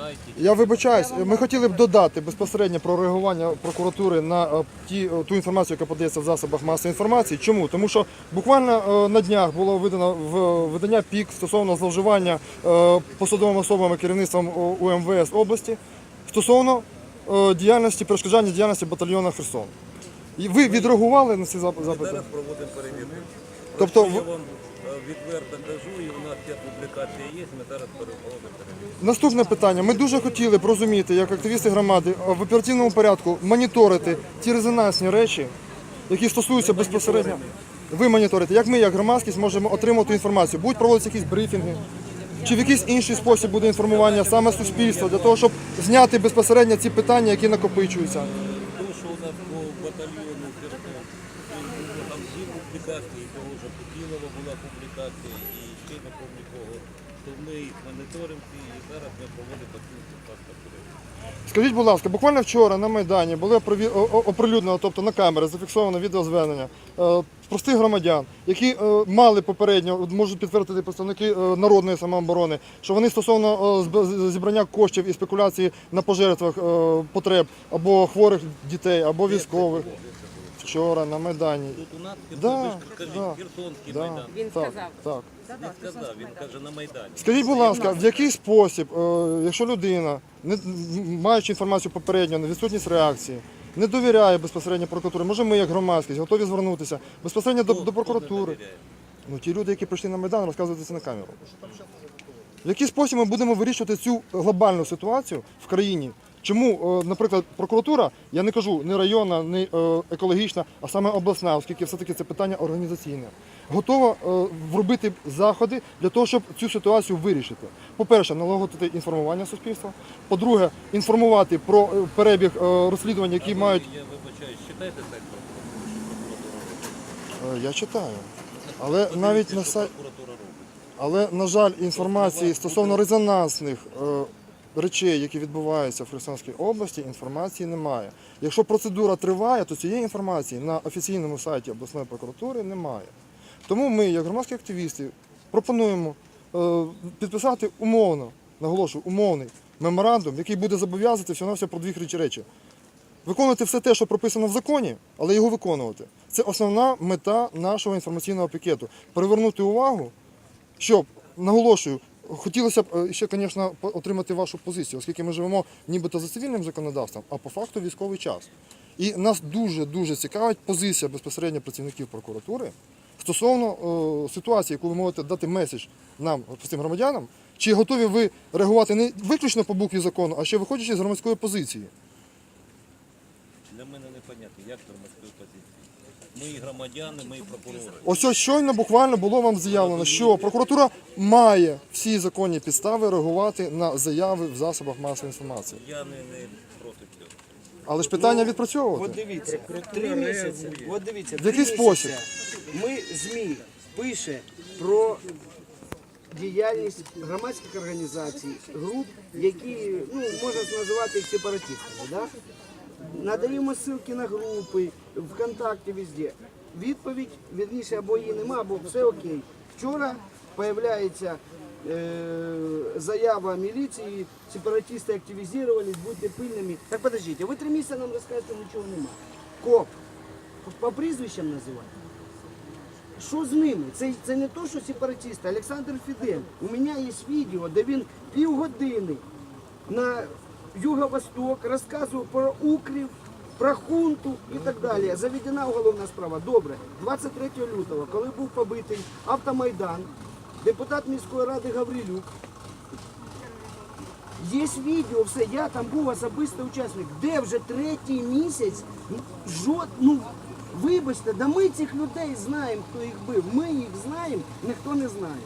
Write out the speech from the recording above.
сайті. Я вибачаюсь, ми хотіли б додати безпосередньо про реагування прокуратури на е, ті, е, ту інформацію, яка подається в засобах масової інформації. Чому? Тому що буквально е, на днях було видано в видання ПІК стосовно зловживання посадовими особами керівництвом УМВС області стосовно діяльності, перешкоджання діяльності батальйону Херсон. І ви відреагували на ці зап- Ми зараз проводимо перевірку. Тобто Е, відверто кажу, і у нас ця публікація є, ми зараз перевірку. Наступне питання. Ми дуже хотіли б розуміти, як активісти громади, в оперативному порядку моніторити ті резонансні речі, які стосуються безпосередньо. Ви моніторите, як ми, як громадськість, можемо отримати інформацію. Будуть проводитися якісь брифінги, чи в якийсь інший спосіб буде інформування саме суспільства, для того, щоб зняти безпосередньо ці питання, які накопичуються. Тому що у нас по батальйону ну, там всі публікації, того вже Путілова була публікація і ще пам'ятаю кого, їх моніторимо і зараз ми проводимо перевірку. Скажіть, будь ласка, буквально вчора на Майдані о- оприлюднено, тобто на камери зафіксовано відеозвернення е, простих громадян, які е, мали попередньо, можуть підтвердити представники е, народної самооборони, що вони стосовно зібрання коштів і спекуляції на пожертвах потреб або хворих дітей, або військових. Вчора на Майдані. Тут у нас Да, да, Херсонський Да, Майдан. Він так, сказав. так. Він сказав, він каже на Майдані. Скажіть, будь ласка, в який спосіб, е, якщо людина, не маючи інформацію попередньо, на відсутність реакції, не довіряє безпосередньо прокуратурі, може ми як громадськість готові звернутися безпосередньо до, Хто- до хто не прокуратури. довіряє? Ну ті люди, які прийшли на Майдан, розказують це на камеру. В який спосіб ми будемо вирішувати цю глобальну ситуацію в країні? Чому, е, наприклад, прокуратура, я не кажу не районна, не екологічна, а саме обласна, оскільки все-таки це питання організаційне, готова е, вробити заходи для того, щоб цю ситуацію вирішити. По-перше, налагодити інформування суспільства. По-друге, інформувати про е, перебіг розслідувань, які мають. Я вибачаюсь, читайте сайт прокуратури. Я читаю. Але навіть на сайт. Але, на жаль, інформації стосовно резонансних речей, які відбуваються в Херсонській області, інформації немає. Якщо процедура триває, то цієї інформації на офіційному сайті обласної прокуратури немає. Тому ми, як громадські активісти, пропонуємо е, підписати умовно, наголошую, умовний меморандум, який буде зобов'язати всього все про дві речі. Виконувати все те, що прописано в законі, але його виконувати. Це основна мета нашого інформаційного пакету. Привернути увагу щоб наголошую, хотілося б е, ще, звісно, отримати вашу позицію, оскільки ми живемо нібито за цивільним законодавством, а по факту військовий час. І нас дуже дуже цікавить позиція безпосередньо працівників прокуратури стосовно е, ситуації, яку ви можете дати меседж нам, простим громадянам, чи готові ви реагувати не виключно по букві закону, а ще виходячи з громадської позиції. Для мене непонятно, як громадської позиції. Ми і громадяни, ми і прокурори. Ось ось щойно буквально було вам заявлено, що прокуратура має всі законні підстави реагувати на заяви в засобах масової інформації. Я не, не проти цього. Але ж питання От відпрацьовувати. дивіться, три місяці. От дивіться, В три який спосіб? місяці Ми ЗМІ пише про діяльність громадських організацій, груп, які ну можна називати їх сепаратистами. Да? Надаємо ссылки на групи, ВКонтакті везде. Відповідь, вірніше, або її нема, або все окей. Вчора появляється е, заява міліції, сепаратисти активізувались, будьте пильними. Так подождите, ви три місяці нам розказуєте, нічого нема. Коп. По прізвищам називати. Що з ними? Це, це не то, що сепаратисти. Олександр Фідель. У мене є відео, де він півгодини на Юго-Восток розказував про укрів, про хунту і так далі. Заведена уголовна справа. Добре. 23 лютого, коли був побитий автомайдан, депутат міської ради Гаврилюк. Є відео, все, я там був особистий учасник, де вже третій місяць жод, ну, вибачте, да ми цих людей знаємо, хто їх бив. Ми їх знаємо, ніхто не знає.